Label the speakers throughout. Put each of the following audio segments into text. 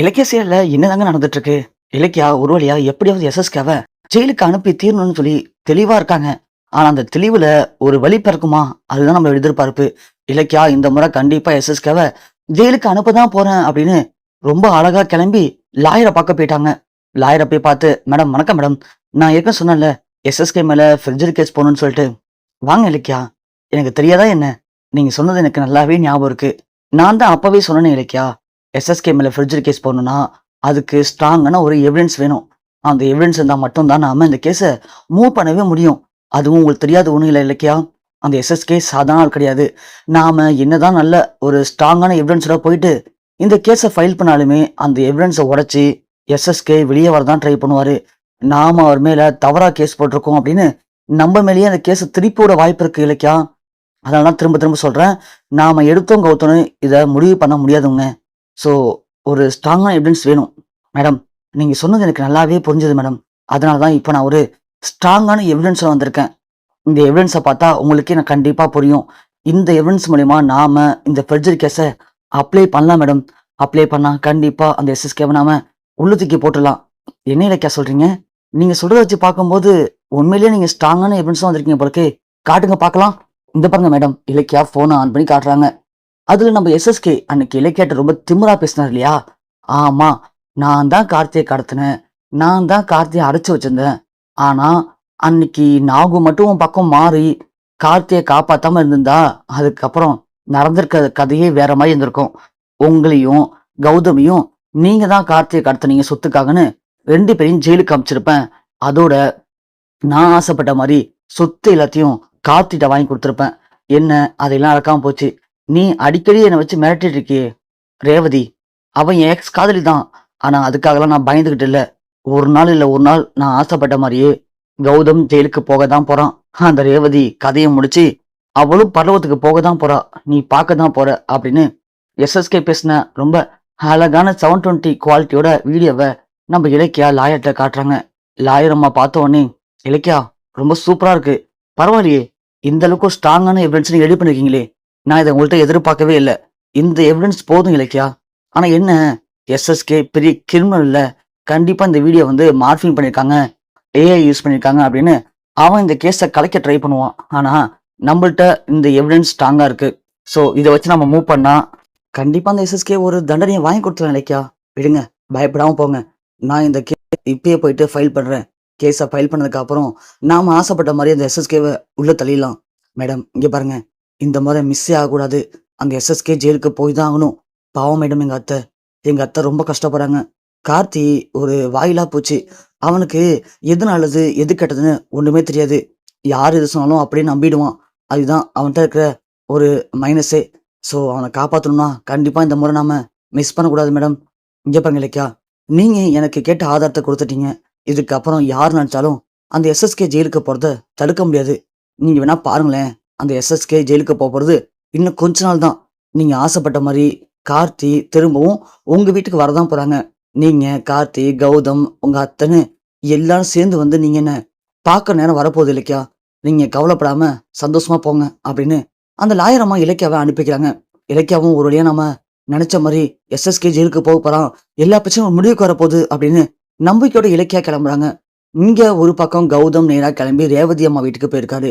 Speaker 1: இலக்கிய செயல்ல என்னதாங்க நடந்துட்டு இருக்கு இலக்கியா ஒரு வழியா எப்படியாவது எஸ்எஸ்கேவை ஜெயிலுக்கு அனுப்பி தீரணும்னு சொல்லி தெளிவா இருக்காங்க. ஆனா அந்த தெளிவுல ஒரு வழி பிறக்குமா? அதுதான் நம்ம எதிர்பார்ப்பு. இலக்கியா இந்த முறை கண்டிப்பா எஸ்எஸ்கேவை ஜெயிலுக்கு அனுப்பதான் போறேன் அப்படின்னு ரொம்ப அழகா கிளம்பி லாயரை பார்க்க போயிட்டாங்க. லாயரை போய் பார்த்து மேடம் வணக்கம் மேடம். நான் ஏற்கனவே சொன்னேன்ல எஸ்எஸ்கே மேல ஃபிரிட்ஜர் கேஸ் போகணும்னு சொல்லிட்டு. வாங்க இலக்கியா எனக்கு தெரியாதா என்ன? நீங்க சொன்னது எனக்கு நல்லாவே ஞாபகம் இருக்கு. நான் தான் அப்பவே சொன்னேன் இலக்கியா. எஸ்எஸ்கே மேலே ஃப்ரிட்ஜர் கேஸ் போடணும்னா அதுக்கு ஸ்ட்ராங்கான ஒரு எவிடன்ஸ் வேணும். அந்த எவிடன்ஸ் இருந்தால் மட்டும்தான் நாம இந்த கேஸை மூவ் பண்ணவே முடியும். அதுவும் உங்களுக்கு தெரியாத ஒன்றும் இல்லை இல்லைக்கியா அந்த எஸ்எஸ்கே சாதாரண ஆள் கிடையாது. நாம என்னதான் நல்ல ஒரு ஸ்ட்ராங்கான எவிடன்ஸோட போயிட்டு இந்த கேஸை ஃபைல் பண்ணாலுமே அந்த எவிடன்ஸை உடச்சி எஸ்எஸ்கே வெளியே வரதான் ட்ரை பண்ணுவார். நாம் அவர் மேலே தவறாக கேஸ் போட்டிருக்கோம் அப்படின்னு நம்ம மேலேயே அந்த கேஸை திருப்பி விட வாய்ப்பு இருக்குது இலக்கியா அதனால தான் திரும்ப திரும்ப சொல்கிறேன் நாம எடுத்தோம் கௌத்தனும் இதை முடிவு பண்ண முடியாதுங்க. ஸோ ஒரு ஸ்ட்ராங்கான எவிடன்ஸ் வேணும். மேடம் நீங்கள் சொன்னது எனக்கு நல்லாவே புரிஞ்சது மேடம் அதனால தான் இப்போ நான் ஒரு ஸ்ட்ராங்கான எவிடன்ஸில் வந்திருக்கேன். இந்த எவிடன்ஸை பார்த்தா உங்களுக்கே நான் கண்டிப்பாக புரியும். இந்த எவிடன்ஸ் மூலிமா நாம இந்த ஃபெர்ஜரி கேஸை அப்ளை பண்ணலாம் மேடம் அப்ளை பண்ணால் கண்டிப்பாக அந்த எஸ்எஸ்கேவை நாம உள்ள தூக்கி போட்டுடலாம். என்ன இலக்கியா சொல்கிறீங்க நீங்கள் சொல்கிறத வச்சு பார்க்கும்போது உண்மையிலேயே நீங்கள் ஸ்ட்ராங்கான எவிடன்ஸும் வந்திருக்கீங்க போலக்கு. காட்டுங்க பார்க்கலாம். இந்த பாருங்க மேடம் இலக்கியா ஃபோனை ஆன் பண்ணி காட்டுறாங்க. அதுல நம்ம எஸ்எஸ்கே அன்னைக்கு இலக்கியாட்ட ரொம்ப திமுறா பேசினார் இல்லையா? ஆமா நான் தான் கார்த்தியை கடத்தினேன். நான் தான் கார்த்தியை அடைச்சு வச்சிருந்தேன். ஆனா அன்னைக்கு நாகு மட்டும் உன் பக்கம் மாறி கார்த்தியை காப்பாத்தாம இருந்திருந்தா அதுக்கப்புறம் நடந்திருக்க கதையே வேற மாதிரி இருந்திருக்கும். உங்களையும் கௌதமியும் நீங்க தான் கார்த்தியை கடத்துனீங்க சொத்துக்காகன்னு ரெண்டு பேரையும் ஜெயிலுக்கு அமைச்சிருப்பேன். அதோட நான் ஆசைப்பட்ட மாதிரி சொத்து எல்லாத்தையும் கார்த்திட்ட வாங்கி கொடுத்துருப்பேன். என்ன அதையெல்லாம் அறக்காம போச்சு. நீ அடிக்கடி என்னை வச்சு மிரட்டிட்டு இருக்கியே ரேவதி. அவன் என் எக்ஸ் காதலி தான் ஆனா அதுக்காகலாம் நான் பயந்துகிட்டு இல்ல. ஒரு நாள் இல்ல ஒரு நாள் நான் ஆசைப்பட்ட மாதிரியே கௌதம் ஜெயிலுக்கு போக தான் போறான். அந்த ரேவதி கதையை முடிச்சு அவளும் பர்வத்துக்கு போக தான் போறா. நீ பார்க்க தான் போற அப்படின்னு எஸ்எஸ்கே பேசின ரொம்ப அழகான செவன் டுவெண்ட்டி குவாலிட்டியோட வீடியோவை நம்ம இலக்கியா லாயர்கிட்ட காட்டுறாங்க. லாயர் அம்மா பார்த்த உடனே இலக்கியா ரொம்ப சூப்பரா இருக்கு. பரவாயில்லையே இந்த அளவுக்கு ஸ்ட்ராங்கான எவிடன்ஸ் நீங்க பண்ணிருக்கீங்களே. நான் இதை உங்கள்கிட்ட எதிர்பார்க்கவே இல்லை. இந்த எவிடன்ஸ் போதும் இலக்கியா? ஆனால் என்ன? எஸ்எஸ்கே பெரிய கிரிமினலில் கண்டிப்பாக இந்த வீடியோ வந்து மார்ஃபிங் பண்ணியிருக்காங்க ஏஐ யூஸ் பண்ணியிருக்காங்க அப்படின்னு அவன் இந்த கேஸை கலைக்க ட்ரை பண்ணுவான். ஆனால் நம்மள்கிட்ட இந்த எவிடன்ஸ் ஸ்ட்ராங்காக இருக்குது ஸோ இதை வச்சு நம்ம மூவ் பண்ணால் கண்டிப்பாக அந்த எஸ்எஸ்கே ஒரு தண்டனையை வாங்கி கொடுத்துருவேன் இலக்கியா? விடுங்க. பயப்படாமல் போங்க. நான் இந்த கே இப்பயே போயிட்டு ஃபைல் பண்ணுறேன் கேஸை ஃபைல் பண்ணதுக்கப்புறம் நாம் ஆசைப்பட்ட மாதிரி அந்த எஸ்எஸ்கேவை உள்ளே தள்ளிடலாம். மேடம் இங்கே பாருங்கள் இந்த முறை மிஸ்ஸே ஆகக்கூடாது. அந்த எஸ்எஸ்கே ஜெயிலுக்கு போய் தான் ஆகணும். பாவம் மேடம் எங்க அத்தை. எங்க அத்தை ரொம்ப கஷ்டப்படுறாங்க. கார்த்தி ஒரு வாயிலா போச்சு. அவனுக்கு எது நல்லது எது கெட்டதுன்னு ஒண்ணுமே தெரியாது. யார் எது சொன்னாலும் அப்படியே நம்பிடுவான். அதுதான் அவன்கிட்ட இருக்கிற ஒரு மைனஸே ஸோ அவனை காப்பாற்றணும்னா கண்டிப்பாக இந்த முறை நாம மிஸ் பண்ணக்கூடாது மேடம். இங்கே பாருங்க இலக்கியா. எனக்கு கேட்ட ஆதாரத்தை கொடுத்துட்டீங்க. இதுக்கப்புறம் யார் நினச்சாலும் அந்த எஸ்எஸ்கே ஜெயிலுக்கு போகிறத தடுக்க முடியாது. நீங்கள் வேணால் பாருங்களேன். அந்த எஸ்எஸ்கே ஜெயிலுக்கு போக இன்னும் கொஞ்ச நாள் தான். நீங்கள் ஆசைப்பட்ட மாதிரி கார்த்தி திரும்பவும் உங்கள் வீட்டுக்கு வரதான் போகிறாங்க நீங்கள் கார்த்தி கௌதம் உங்கள் அத்தனை எல்லாரும் சேர்ந்து வந்து நீங்கள் என்ன பார்க்க நேரம் வரப்போகுது இலக்கியா நீங்கள் கவலைப்படாமல் சந்தோஷமாக போங்க அப்படின்னு அந்த லாயர் அம்மா இலக்கியாவை அனுப்பிக்கிறாங்க. இலக்கியாவும் ஒரு வழியாக நம்ம நினச்ச மாதிரி எஸ்எஸ்கே ஜெயிலுக்கு போக போகிறான் எல்லா பிரச்சனையும் முடிவுக்கு வரப்போகுது அப்படின்னு நம்பிக்கையோட இலக்கியா கிளம்புறாங்க. இங்கே ஒரு பக்கம் கௌதம் நேராக கிளம்பி ரேவதி அம்மா வீட்டுக்கு போயிருக்காரு.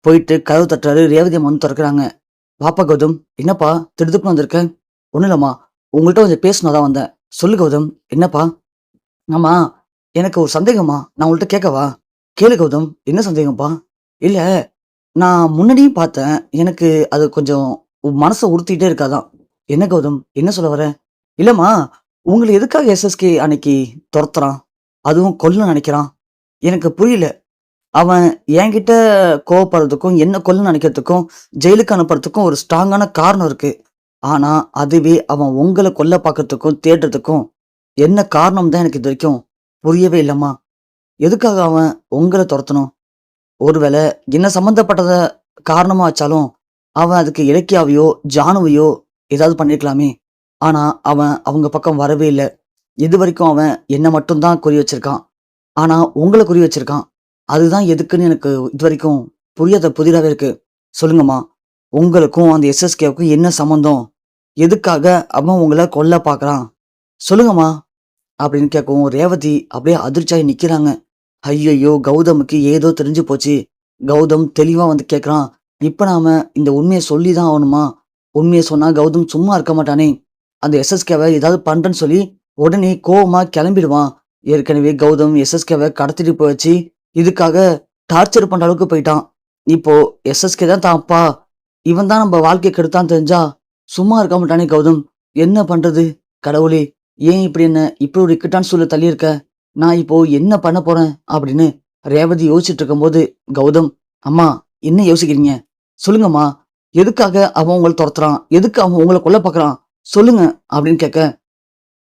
Speaker 1: போயிட்டு கதவு தட்டுறாரு. ரேவதி அம்மா வந்து திறக்கிறாங்க. பாப்பா கௌதம் என்னப்பா? திடுதுப்புன்னு வந்திருக்க? ஒன்றும் இல்லம்மா. உங்கள்கிட்ட கொஞ்சம் பேசணும் வந்தேன். சொல்லு கௌதம் என்னப்பா? ஆமா எனக்கு ஒரு சந்தேகம்மா. நான் உங்கள்கிட்ட கேட்கவா? கேளு கௌதம் என்ன சந்தேகம்ப்பா? இல்லை நான் முன்னாடியும் பார்த்தேன். எனக்கு அது கொஞ்சம் மனசை உறுத்திட்டே இருக்காதான். என்ன கௌதம்? என்ன சொல்ல வர? இல்லைம்மா உங்களை எதுக்காக எஸ்எஸ்கே அன்னைக்கு துரத்துறான்? அதுவும் கொல்ல நினைக்கிறான். எனக்கு புரியல. அவன் என்கிட்ட கோவப்படுறதுக்கும் என்ன கொல்ல நினைக்கிறதுக்கும் ஜெயிலுக்கு அனுப்புறதுக்கும் ஒரு ஸ்ட்ராங்கான காரணம் இருக்கு. ஆனா அதுவே அவன் உங்களை கொல்ல பார்க்கறதுக்கும் தேடுறதுக்கும் என்ன காரணம் தான் எனக்கு இது வரைக்கும் புரியவே இல்லம்மா. எதுக்காக அவன் உங்களை துரத்தணும்? ஒருவேளை என்ன சம்மந்தப்பட்டத காரணமா வச்சாலும் அவன் அதுக்கு இலக்கியாவையோ ஜானுவையோ ஏதாவது பண்ணிருக்கலாமே. ஆனா அவன் அவங்க பக்கம் வரவே இல்லை. இது வரைக்கும் அவன் என்ன மட்டும்தான் குறி வச்சிருக்கான். ஆனா உங்களை குறி வச்சிருக்கான். அதுதான் எதுக்குன்னு எனக்கு இது வரைக்கும் புரியாத புதிராவே இருக்கு. சொல்லுங்கம்மா. உங்களுக்கும் அந்த எஸ்எஸ்கேவுக்கும் என்ன சம்மந்தம் எதுக்காக அவன் உங்களை கொல்ல பார்க்குறான்? சொல்லுங்கம்மா. அப்படின்னு கேட்கவும் ரேவதி அப்படியே அதிர்ச்சியாகி நிற்கிறாங்க ஐயையோ கௌதமுக்கு ஏதோ தெரிஞ்சு போச்சு. கௌதம் தெளிவாக வந்து கேட்குறான். இப்போ நாம இந்த உண்மையை சொல்லி தான் ஆகணுமா? உண்மையை சொன்னால் கௌதம் சும்மா இருக்க மாட்டானே. அந்த எஸ்எஸ்கேவை ஏதாவது பண்ணுறேன்னு சொல்லி உடனே கோவமாக கிளம்பிடுவான். ஏற்கனவே கௌதம் எஸ்எஸ்கேவை கடத்திட்டு போய் வச்சு இதுக்காக டார்ச்சர் பண்ற அளவுக்கு போயிட்டான். இப்போ எஸ்எஸ்கே தான் தான் அப்பா. இவன் தான் நம்ம வாழ்க்கை கெடுத்தான் தெரிஞ்சா சும்மா இருக்க மாட்டானே கௌதம். என்ன பண்றது? கடவுளே ஏன் இப்படி என்ன? இப்படி ஒரு இக்கட்டான சூழல தள்ளியிருக்க? நான் இப்போ என்ன பண்ண போறேன்? அப்படின்னு ரேவதி யோசிச்சுட்டு இருக்கும்போது கௌதம் அம்மா என்ன யோசிக்கிறீங்க? சொல்லுங்கம்மா. எதுக்காக அவன் உங்களை துரத்துறான்? எதுக்கு அவன் உங்களை கொல்ல பார்க்குறான்? சொல்லுங்க அப்படின்னு கேட்க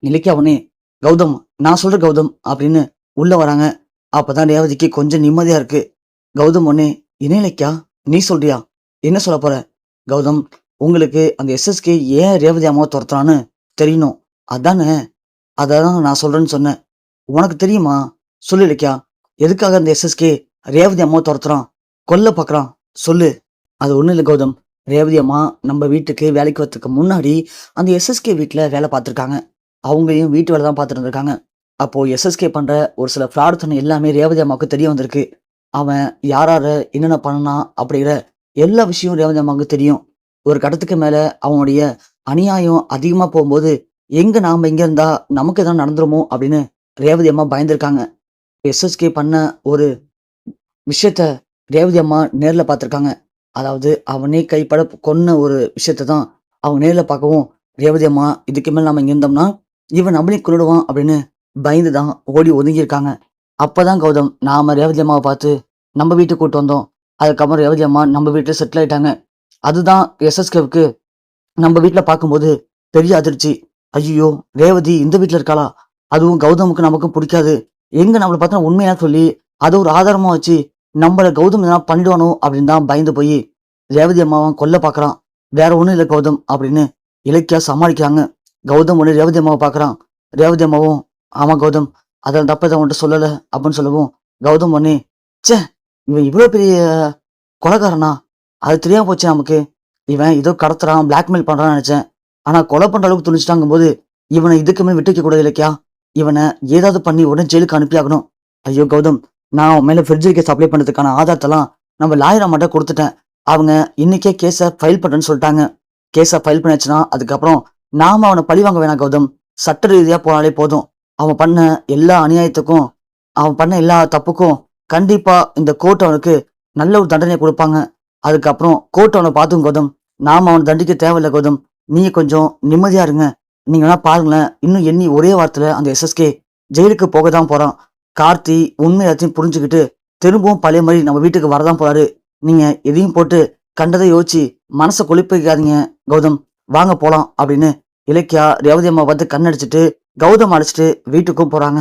Speaker 1: நிலைக்கு அவனே கௌதம் நான் சொல்ற கௌதம் அப்படின்னு உள்ள வராங்க. அப்பதான் ரேவதிக்கு கொஞ்சம் நிம்மதியா இருக்கு. கௌதம் ஒன்னே இணையலைக்கா இலக்கியா? நீ சொல்றியா? என்ன சொல்ல போற? கௌதம் உங்களுக்கு அந்த எஸ்எஸ்கே ஏன் ரேவதி அம்மாவை துரத்துறான்னு தெரியணும். அதானே? அதான் நான் சொல்றேன்னு சொன்னேன். உனக்கு தெரியுமா? சொல்லு இலக்கியா எதுக்காக அந்த எஸ்எஸ்கே ரேவதி அம்மாவை துரத்துறான்? கொல்ல பார்க்கறான் சொல்லு. அது ஒன்றும் இல்லை கௌதம். ரேவதி அம்மா நம்ம வீட்டுக்கு வேலைக்கு வரதுக்கு முன்னாடி அந்த எஸ்எஸ்கே வீட்டில் வேலை பார்த்துருக்காங்க. அவங்களையும் வீட்டு வேலை தான் பார்த்துட்டு இருந்திருக்காங்க. அப்போது எஸ்எஸ்கே பண்ணுற ஒரு சில ஃப்ராடு எல்லாமே ரேவதி அம்மாவுக்கு தெரிய வந்திருக்கு. அவன் யாரார என்னென்ன பண்ணனா அப்படிங்கிற எல்லா விஷயமும் ரேவதி அம்மாவுக்கு தெரியும். ஒரு கட்டத்துக்கு மேலே அவனுடைய அநியாயம் அதிகமாக போகும்போது எங்கே நாம் இங்க இருந்தால் நமக்கு எதாவது நடந்துருமோ அப்படின்னு ரேவதி அம்மா பயந்துருக்காங்க. எஸ்எஸ்கே பண்ண ஒரு விஷயத்த ரேவதி அம்மா நேரில் பார்த்துருக்காங்க. அதாவது அவனே கைப்பட கொன்ன ஒரு விஷயத்த தான் அவங்க நேரில் பார்க்கவும் ரேவதி அம்மா இதுக்கு மேலே நாம் இங்கே இருந்தோம்னா இவன் நம்மளே கொள்ளிடுவான் அப்படின்னு பயந்து தான் ஓடி ஒதுங்கியிருக்காங்க. அப்போதான் கௌதம் நாம ரேவதி அம்மாவை பார்த்து நம்ம வீட்டுக்கு கூட்டு வந்தோம். அதுக்கப்புறம் ரேவதி அம்மா நம்ம வீட்டில் செட்டில் ஆயிட்டாங்க. அதுதான் எஸ்எஸ்கேவுக்கு நம்ம வீட்டில் பார்க்கும்போது பெரிய அதிர்ச்சி. ஐயோ ரேவதி இந்த வீட்டில் இருக்காளா? அதுவும் கௌதமுக்கு நமக்கும் பிடிக்காது. எங்கே நம்மளை பார்த்தா உண்மையாக சொல்லி அதை ஒரு ஆதாரமாக வச்சு நம்மளை கௌதம் எதனா பண்ணிடுவானோ அப்படின்னு தான் பயந்து போய் ரேவதி அம்மாவும் கொல்ல பார்க்குறான். வேற ஒன்றும் இல்லை கௌதம் அப்படின்னு இலக்கியா சமாளிக்கிறாங்க. கௌதம் ஒன்று ரேவதி அம்மாவை பார்க்குறான். ரேவதி அம்மாவும் ஆமா கௌதம் அதில் தப்பு இதை உன்கிட்ட சொல்லலை அப்படின்னு சொல்லவும் கௌதம் ஒன்னே ச்சே இவன் இவ்வளோ பெரிய கொலைக்காரனா அது தெரியாம போச்சு நமக்கு. இவன் ஏதோ கடத்துறான் பிளாக்மெயில் பண்ணுறான்னு நினச்சேன். ஆனால் கொலை பண்ணுற அளவுக்கு துணிச்சிட்டாங்கும் போது இவனை இதுக்குமே விட்டு வைக்க கூடாது இலக்கியா இவனை ஏதாவது பண்ணி உடனே ஜெயிலுக்கு அனுப்பி ஆகணும். ஐயோ கௌதம் நான் அவன் மேலே ஃப்ரிட்ஜ் கேஸ் அப்ளை பண்ணதுக்கான ஆதாரத்தெல்லாம் நம்ம லாயர் அம்மாட்ட கொடுத்துட்டேன். அவங்க இன்னைக்கே கேஸை ஃபைல் பண்ணுறேன்னு சொல்லிட்டாங்க. கேஸை ஃபைல் பண்ணியாச்சுன்னா அதுக்கப்புறம் நாம அவனை பழி வாங்க வேணாம் கௌதம். சட்ட ரீதியாக போனாலே போதும். அவன் பண்ண எல்லா அநியாயத்துக்கும் அவன் பண்ண எல்லா தப்புக்கும் கண்டிப்பா இந்த கோர்ட் அவனுக்கு நல்ல ஒரு தண்டனை கொடுப்பாங்க. அதுக்கப்புறம் கோர்ட் அவனை பார்த்தும் கௌதம் நாம அவனை தண்டிக்க தேவையில்லை கௌதம். நீங்க கொஞ்சம் நிம்மதியா இருங்க. நீங்க வேணா பாருங்களேன் இன்னும் எண்ணி ஒரே வாரத்துல அந்த எஸ்எஸ்கே ஜெயிலுக்கு போக தான் போறான். கார்த்தி உண்மை எல்லாத்தையும் புரிஞ்சுக்கிட்டு திரும்பவும் பழைய மாதிரி நம்ம வீட்டுக்கு வரதான் போறாரு. நீங்க எதையும் போட்டு கண்டதை யோசிச்சு மனசை குளிப்பிக்காதீங்க கௌதம். வாங்க போலாம் அப்படின்னு இலக்கியா ரேவதி அம்மா பார்த்து கண்ணடிச்சிட்டு கௌதம் அழைச்சிட்டு வீட்டுக்கும் போகிறாங்க